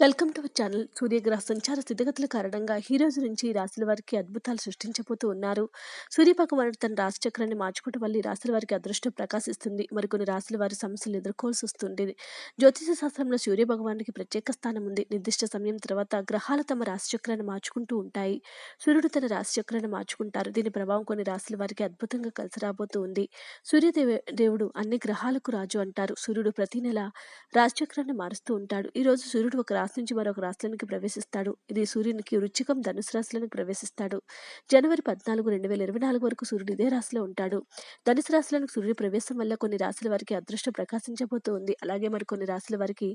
Welcome to our channel. సూర్యగ్రహ సంచార స్థితిగతుల కారణంగా ఈ రోజు నుంచి ఈ రాశుల వారికి అద్భుతాలు సృష్టించబోతూ ఉన్నారు. సూర్య భగవానుడు తన రాశిచక్రాన్ని మార్చుకోవడం వల్ల ఈ రాశుల వారికి అదృష్టం ప్రకాశిస్తుంది. మరికొన్ని రాశుల వారి సమస్యలు ఎదుర్కోవాల్సి వస్తుంది జ్యోతిష శాస్త్రంలో సూర్యభగవానుడికి ప్రత్యేక స్థానం ఉంది. నిర్దిష్ట సమయం తర్వాత గ్రహాలు తమ రాశిచక్రాన్ని మార్చుకుంటూ ఉంటాయి. సూర్యుడు తన రాశిచక్రాన్ని మార్చుకుంటారు. దీని ప్రభావం కొన్ని రాశుల వారికి అద్భుతంగా కలిసి రాబోతూ ఉంది. సూర్యదేవ దేవుడు అన్ని గ్రహాలకు రాజు అంటారు. సూర్యుడు ప్రతి నెల రాశిచక్రాన్ని మారుస్తూ ఉంటాడు. ఈ రోజు సూర్యుడు ఒక రాశి నుంచి మరొక రాశిలోనికి ప్రవేశిస్తాడు. ఇది సూర్యునికి వృచ్చికం ధనుసు రాశిలోనికి ప్రవేశిస్తాడు. జనవరి పద్నాలుగు రెండు వేల ఇరవై నాలుగు వరకు సూర్యుడు ఇదే రాశిలో ఉంటాడు. ధనుసు రాశిలోనికి సూర్యుడి ప్రవేశం వల్ల కొన్ని రాశుల వారికి అదృష్టం ప్రకాశించబోతూ ఉంది అలాగే మరి కొన్ని రాశుల వారికి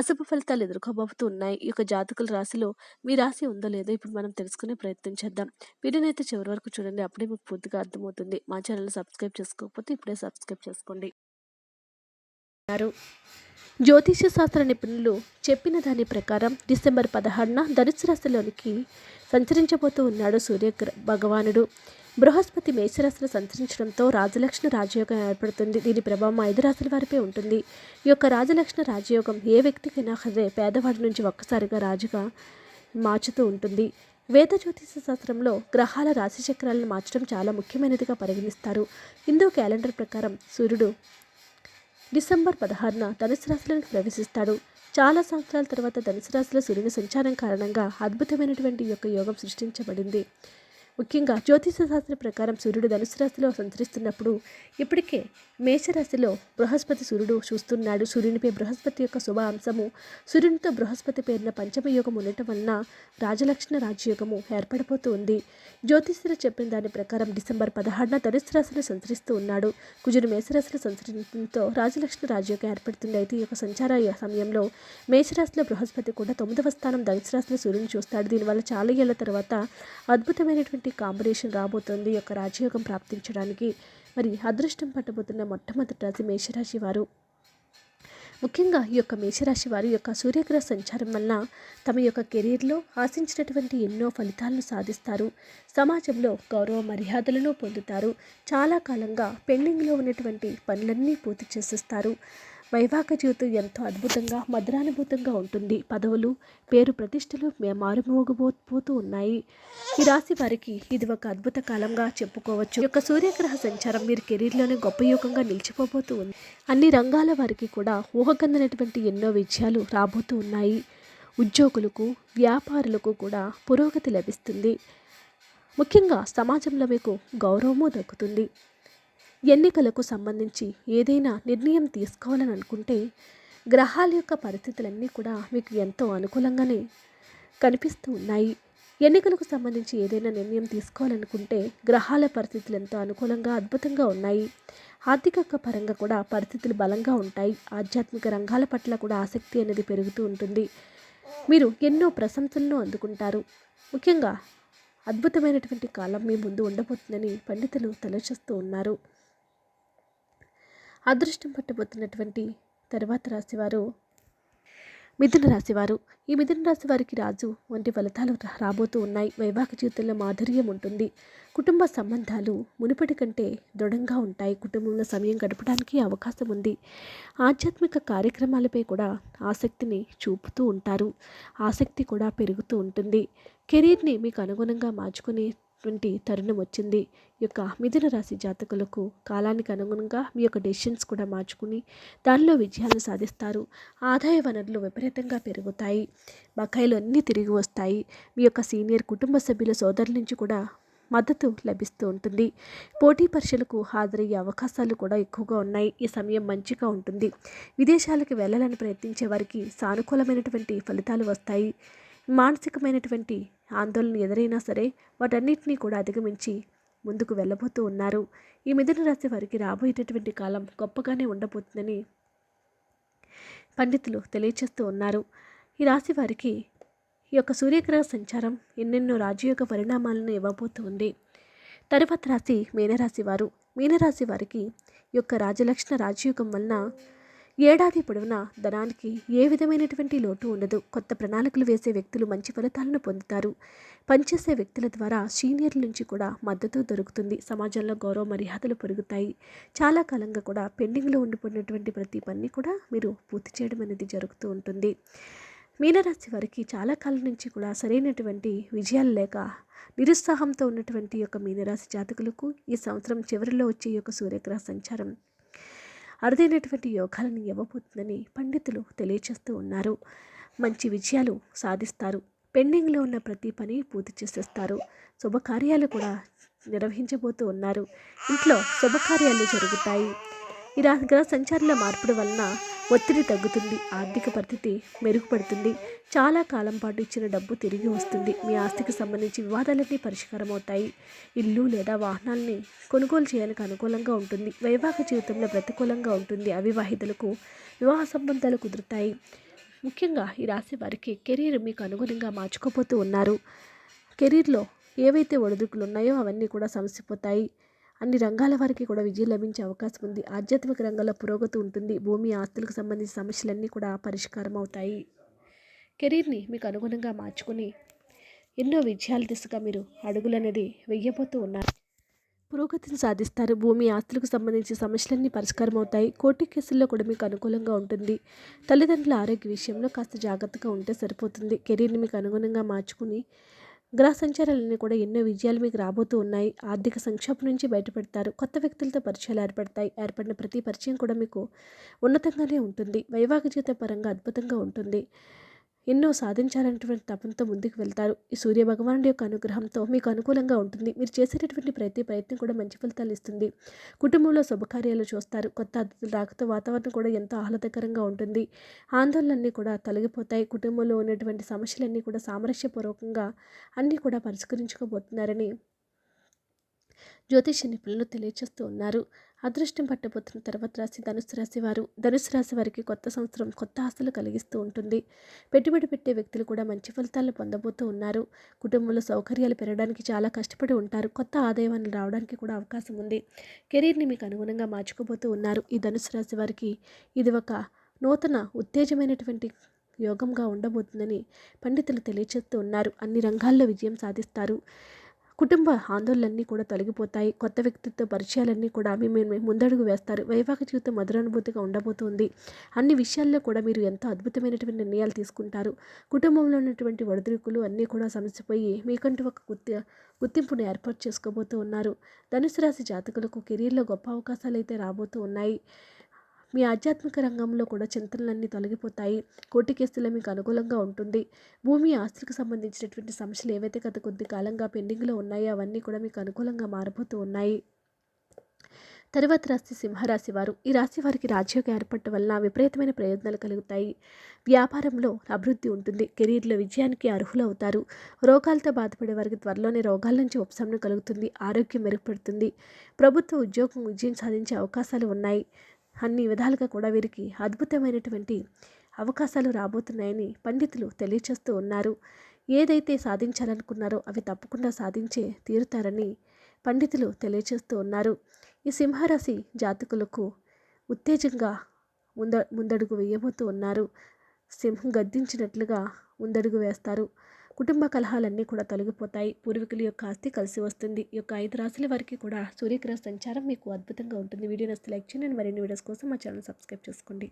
అశుభ ఫలితాలు ఎదుర్కోబోతూ ఉన్నాయి. ఈ యొక్క జాతకుల రాశిలో మీ రాశి ఉందో లేదో ఇప్పుడు మనం తెలుసుకునే ప్రయత్నం చేద్దాం. వీడియోనైతే చివరి వరకు చూడండి. అప్పుడే మీకు పూర్తిగా అర్థమవుతుంది. మా ఛానల్ సబ్స్క్రైబ్ చేసుకోకపోతే ఇప్పుడే సబ్స్క్రైబ్ చేసుకోండి. జ్యోతిష శాస్త్ర నిపుణులు చెప్పిన దాని ప్రకారం డిసెంబర్ పదహారున ధనుసు రాశిలోనికి సంచరించబోతూ ఉన్నాడు సూర్య భగవానుడు. బృహస్పతి మేషరాశిలో సంచరించడంతో రాజలక్ష్మి రాజయోగం ఏర్పడుతుంది. దీని ప్రభావం ఐదు రాశుల వారిపై ఉంటుంది. ఈ యొక్క రాజలక్ష్మి రాజయోగం ఏ వ్యక్తికైనా సరే పేదవాడి నుంచి ఒక్కసారిగా రాజుగా మార్చుతూ ఉంటుంది. వేద జ్యోతిష శాస్త్రంలో గ్రహాల రాశి చక్రాలను మార్చడం చాలా ముఖ్యమైనదిగా పరిగణిస్తారు. హిందూ క్యాలెండర్ ప్రకారం సూర్యుడు డిసెంబర్ పదహారున ధనుసు రాశిలోకి ప్రవేశిస్తాడు. చాలా సంవత్సరాల తర్వాత ధనుసు రాశిలో సూర్యుని సంచారం కారణంగా అద్భుతమైనటువంటి యొక్క యోగం సృష్టించబడింది. ముఖ్యంగా జ్యోతిష శాస్త్ర ప్రకారం సూర్యుడు ధనుసు రాశిలో సంచరిస్తున్నప్పుడు ఇప్పటికే మేషరాశిలో బృహస్పతి సూర్యుడు చూస్తున్నాడు. సూర్యునిపై బృహస్పతి యొక్క శుభ అంశము సూర్యునితో బృహస్పతి పేరున పంచమ యోగం ఉండటం వలన రాజలక్షణ రాజయోగము ఏర్పడిపోతూ ఉంది జ్యోతిష్యులు చెప్పిన దాని ప్రకారం డిసెంబర్ పదహారున ధనుసు రాశిలో సంచరిస్తూ ఉన్నాడు. కుజుడు మేషరాశిలో సంచరించడంతో రాజలక్ష్మి రాజయోగం ఏర్పడుతుంది. అయితే ఈ యొక్క సంచార సమయంలో మేషరాశిలో బృహస్పతి కూడా తొమ్మిదవ స్థానం ధనుసు రాశిలో సూర్యుని చూస్తాడు. దీనివల్ల చాలా ఏళ్ళ తర్వాత అద్భుతమైనటువంటి కాంబినేషన్ రాబోతుంది యొక్క రాజయోగం ప్రాప్తించడానికి? మరి అదృష్టం పట్టబోతున్న మొట్టమొదటి రాశి మేషరాశి వారు? ముఖ్యంగా ఈ యొక్క మేషరాశి వారి యొక్క సూర్యగ్రహ సంచారం వలన తమ యొక్క కెరీర్లో ఆశించినటువంటి ఎన్నో ఫలితాలను సాధిస్తారు. సమాజంలో గౌరవ మర్యాదలను పొందుతారు. చాలా కాలంగా పెండింగ్లో ఉన్నటువంటి పనులన్నీ పూర్తి చేసేస్తారు. వైవాహిక జీవితం ఎంతో అద్భుతంగా మధురానుభూతంగా ఉంటుంది. పదవులు పేరు ప్రతిష్టలు మారుమోగబోతూ ఉన్నాయి. ఈ రాశి వారికి ఇది ఒక అద్భుత కాలంగా చెప్పుకోవచ్చు. ఈ యొక్క సూర్యగ్రహ సంచారం మీరు కెరీర్లోనే గొప్ప యోగంగా నిలిచిపోబోతూ ఉంది. అన్ని రంగాల వారికి కూడా ఊహకందనటువంటి ఎన్నో విజయాలు రాబోతూ ఉన్నాయి. ఉద్యోగులకు వ్యాపారులకు కూడా పురోగతి లభిస్తుంది. ముఖ్యంగా సమాజంలో మీకు గౌరవము దక్కుతుంది. ఎన్నికలకు సంబంధించి ఏదైనా నిర్ణయం తీసుకోవాలని అనుకుంటే గ్రహాల యొక్క పరిస్థితులన్నీ కూడా మీకు ఎంతో అనుకూలంగానే కనిపిస్తూ ఉన్నాయి. ఎన్నికలకు సంబంధించి ఏదైనా నిర్ణయం తీసుకోవాలనుకుంటే గ్రహాల పరిస్థితులు ఎంతో అనుకూలంగా అద్భుతంగా ఉన్నాయి. ఆర్థిక పరంగా కూడా పరిస్థితులు బలంగా ఉంటాయి. ఆధ్యాత్మిక రంగాల పట్ల కూడా ఆసక్తి అనేది పెరుగుతూ ఉంటుంది. మీరు ఎన్నో ప్రశంసలను అందుకుంటారు. ముఖ్యంగా అద్భుతమైనటువంటి కాలం మీ ముందు ఉండబోతుందని పండితులు తలచేస్తూ ఉన్నారు. అదృష్టం పట్టబోతున్నటువంటి తర్వాత రాశివారు మిథున రాశివారు. ఈ మిథున రాశి వారికి రాజు వంటి ఫలితాలు రాబోతూ ఉన్నాయి. వైవాహిక జీవితంలో మాధుర్యం ఉంటుంది. కుటుంబ సంబంధాలు మునుపటి కంటే దృఢంగా ఉంటాయి. కుటుంబంలో సమయం గడపడానికి అవకాశం ఉంది. ఆధ్యాత్మిక కార్యక్రమాలపై కూడా ఆసక్తిని చూపుతూ ఉంటారు. ఆసక్తి కూడా పెరుగుతూ ఉంటుంది. కెరీర్ని మీకు అనుగుణంగా మార్చుకునే వంటి తరుణం వచ్చింది. ఈ యొక్క మిథున రాశి జాతకులకు కాలానికి అనుగుణంగా మీ యొక్క డెసిషన్స్ కూడా మార్చుకుని దానిలో విజయాలు సాధిస్తారు. ఆదాయ వనరులు విపరీతంగా పెరుగుతాయి. బకాయిలు అన్నీ తిరిగి వస్తాయి. మీ యొక్క సీనియర్ కుటుంబ సభ్యుల సోదరుల నుంచి కూడా మద్దతు లభిస్తూ ఉంటుంది. పోటీ పరీక్షలకు హాజరయ్యే అవకాశాలు కూడా ఎక్కువగా ఉన్నాయి. ఈ సమయం మంచిగా ఉంటుంది. విదేశాలకు వెళ్ళాలని ప్రయత్నించే వారికి సానుకూలమైనటువంటి ఫలితాలు వస్తాయి. మానసికమైనటువంటి ఆందోళన ఎదురైనా సరే వాటన్నిటినీ కూడా అధిగమించి ముందుకు వెళ్ళబోతూ ఉన్నారు. ఈ మిథున రాశి వారికి రాబోయేటటువంటి కాలం గొప్పగానే ఉండబోతుందని పండితులు తెలియచేస్తూ ఉన్నారు. ఈ రాశి వారికి ఈ యొక్క సూర్యగ్రహ సంచారం ఎన్నెన్నో రాజయోగ పరిణామాలను ఇవ్వబోతూ ఉంది. తరువాత రాశి మీనరాశి వారు. మీనరాశి వారికి ఈ యొక్క రాజలక్షణ రాజయోగం వలన ఏడాది పొడవునా ధనానికి ఏ విధమైనటువంటి లోటు ఉండదు. కొత్త ప్రణాళికలు వేసే వ్యక్తులు మంచి ఫలితాలను పొందుతారు. పనిచేసే వ్యక్తుల ద్వారా సీనియర్ల నుంచి కూడా మద్దతు దొరుకుతుంది. సమాజంలో గౌరవ మర్యాదలు పెరుగుతాయి. చాలా కాలంగా కూడా పెండింగ్లో ఉండిపోయినటువంటి ప్రతి పని కూడా మీరు పూర్తి చేయడం అనేది జరుగుతూ ఉంటుంది. మీనరాశి వారికి చాలా కాలం నుంచి కూడా సరైనటువంటి విజయాలు లేక నిరుత్సాహంతో ఉన్నటువంటి యొక్క మీనరాశి జాతకులకు ఈ సంవత్సరం చివరిలో వచ్చే యొక్క సూర్యగ్రహ సంచారం అరుదైనటువంటి యోగాలను ఇవ్వబోతుందని పండితులు తెలియచేస్తూ ఉన్నారు. మంచి విజయాలు సాధిస్తారు. పెండింగ్లో ఉన్న ప్రతి పని పూర్తి చేసేస్తారు. శుభకార్యాలు కూడా నిర్వహించబోతూ ఉన్నారు. ఇంట్లో శుభకార్యాలు జరుగుతాయి. ఈ గ్రహ సంచారాల మార్పుడు వలన ఒత్తిడి తగ్గుతుంది ఆర్థిక పరిస్థితి మెరుగుపడుతుంది. చాలా కాలం పాటు ఇచ్చిన డబ్బు తిరిగి వస్తుంది. మీ ఆస్తికి సంబంధించి వివాదాలన్నీ పరిష్కారం అవుతాయి ఇల్లు లేదా వాహనాల్ని కొనుగోలు చేయడానికి అనుకూలంగా ఉంటుంది. వైవాహిక జీవితంలో ప్రతికూలంగా ఉంటుంది. అవివాహితులకు వివాహ సంబంధాలు కుదురుతాయి. ముఖ్యంగా ఈ రాశి వారికి కెరీర్ మీకు అనుగుణంగా మార్చుకోపోతూ ఉన్నారు. కెరీర్లో ఏవైతే ఒడిదుడుకులు ఉన్నాయో అవన్నీ కూడా సమసిపోతాయి. అన్ని రంగాల వారికి కూడా విజయం లభించే అవకాశం ఉంది. ఆధ్యాత్మిక రంగంలో పురోగతి ఉంటుంది. భూమి ఆస్తులకు సంబంధించిన సమస్యలన్నీ కూడా పరిష్కారం అవుతాయి. కెరీర్ని మీకు అనుగుణంగా మార్చుకుని ఎన్నో విజయాల దిశగా మీరు అడుగులు అనేది వెయ్యబోతూ ఉన్నారు. పురోగతిని సాధిస్తారు. భూమి ఆస్తులకు సంబంధించిన సమస్యలన్నీ పరిష్కారం అవుతాయి. కోర్టు కేసుల్లో కూడా మీకు అనుకూలంగా ఉంటుంది. తల్లిదండ్రుల ఆరోగ్య విషయంలో కాస్త జాగ్రత్తగా ఉంటే సరిపోతుంది. కెరీర్ని మీకు అనుగుణంగా మార్చుకుని గ్రహ సంచారాలన్నీ కూడా ఎన్నో విజయాలు మీకు రాబోతూ ఉన్నాయి. ఆర్థిక సంక్షోభం నుంచి బయటపడతారు. కొత్త వ్యక్తులతో పరిచయాలు ఏర్పడతాయి. ఏర్పడిన ప్రతి పరిచయం కూడా మీకు ఉన్నతంగానే ఉంటుంది. వైవాహిక జీవిత పరంగా అద్భుతంగా ఉంటుంది. ఎన్నో సాధించాలనేటువంటి తపంతో ముందుకు వెళ్తారు. ఈ సూర్య భగవానుడి యొక్క అనుగ్రహంతో మీకు అనుకూలంగా ఉంటుంది. మీరు చేసేటటువంటి ప్రతి ప్రయత్నం కూడా మంచి ఫలితాలు ఇస్తుంది. కుటుంబంలో శుభకార్యాలు చూస్తారు. కొత్త అతిథులు రాకతో వాతావరణం కూడా ఎంతో ఆహ్లాదకరంగా ఉంటుంది. ఆందోళనలన్నీ కూడా తొలగిపోతాయి. కుటుంబంలో ఉన్నటువంటి సమస్యలన్నీ కూడా సామరస్యపూర్వకంగా అన్నీ కూడా పరిష్కరించుకోబోతున్నారని జ్యోతిష నిపుణులు తెలియచేస్తూ ఉన్నారు. అదృష్టం పట్టబోతున్న తర్వాత రాశి ధనుసు రాశి వారు ధనుసు రాశి వారికి కొత్త సంవత్సరం కొత్త ఆశలు కలిగిస్తూ ఉంటుంది. పెట్టుబడి పెట్టే వ్యక్తులు కూడా మంచి ఫలితాలను పొందబోతూ ఉన్నారు. కుటుంబంలో సౌకర్యాలు పెరగడానికి చాలా కష్టపడి ఉంటారు. కొత్త ఆదాయాన్ని రావడానికి కూడా అవకాశం ఉంది. కెరీర్ని మీకు అనుగుణంగా మార్చుకోబోతూ ఉన్నారు. ఈ ధనుసు రాశి వారికి ఇది ఒక నూతన ఉత్తేజమైనటువంటి యోగంగా ఉండబోతుందని పండితులు తెలియచేస్తూ ఉన్నారు. అన్ని రంగాల్లో విజయం సాధిస్తారు. కుటుంబ ఆందోళనలన్నీ కూడా తొలగిపోతాయి. కొత్త వ్యక్తిత్వ పరిచయాలన్నీ కూడా మీ ముందడుగు వేస్తారు. వైవాహిక జీవితం మధురానుభూతిగా ఉండబోతుంది. అన్ని విషయాల్లో కూడా మీరు ఎంతో అద్భుతమైనటువంటి నిర్ణయాలు తీసుకుంటారు. కుటుంబంలో ఉన్నటువంటి ఒడిదుడుకులు అన్నీ కూడా సమస్యపోయి మీకంటూ ఒక గుర్తి గుర్తింపును ఏర్పాటు చేసుకోబోతూ ఉన్నారు. ధనుసు రాశి జాతకులకు కెరీర్లో గొప్ప అవకాశాలు అయితే రాబోతూ ఉన్నాయి. మీ ఆధ్యాత్మిక రంగంలో కూడా చింతనలన్నీ తొలగిపోతాయి. కోర్టు కేసులో మీకు అనుకూలంగా ఉంటుంది. భూమి ఆస్తులకు సంబంధించినటువంటి సమస్యలు ఏవైతే గత కొద్ది కాలంగా పెండింగ్లో ఉన్నాయో అవన్నీ కూడా మీకు అనుకూలంగా మారిపోతూ ఉన్నాయి. తర్వాత రాశి సింహరాశి వారు. ఈ రాశి వారికి రాజ్యోగం ఏర్పడటం వల్ల విపరీతమైన ప్రయోజనాలు కలుగుతాయి. వ్యాపారంలో అభివృద్ధి ఉంటుంది. కెరీర్లో విజయానికి అర్హులు అవుతారు రోగాలతో బాధపడే వారికి త్వరలోనే రోగాల నుంచి ఉపశమనం కలుగుతుంది. ఆరోగ్యం మెరుగుపడుతుంది. ప్రభుత్వ ఉద్యోగం విజయం సాధించే అవకాశాలు ఉన్నాయి. అన్ని విధాలుగా కూడా వీరికి అద్భుతమైనటువంటి అవకాశాలు రాబోతున్నాయని పండితులు తెలియచేస్తూ ఉన్నారు. ఏదైతే సాధించాలనుకున్నారో అవి తప్పకుండా సాధించే తీరుతారని పండితులు తెలియచేస్తూ ఉన్నారు. ఈ సింహరాశి జాతకులకు ఉత్తేజంగా ముంద ముందడుగు వేయబోతూ ఉన్నారు. సింహం గద్దించినట్లుగా ముందడుగు వేస్తారు. కుటుంబ కలహాలన్నీ కూడా తొలగిపోతాయి. పూర్వీకుల యొక్క ఆస్తి కలిసి వస్తుంది. ఈ యొక్క ఐదు రాశుల వారికి కూడా సూర్యగ్రహ సంచారం మీకు అద్భుతంగా ఉంటుంది. వీడియో నచ్చితే లైక్ చేయండి. మరిన్ని వీడియోస్ కోసం మా ఛానల్ సబ్స్క్రైబ్ చేసుకోండి.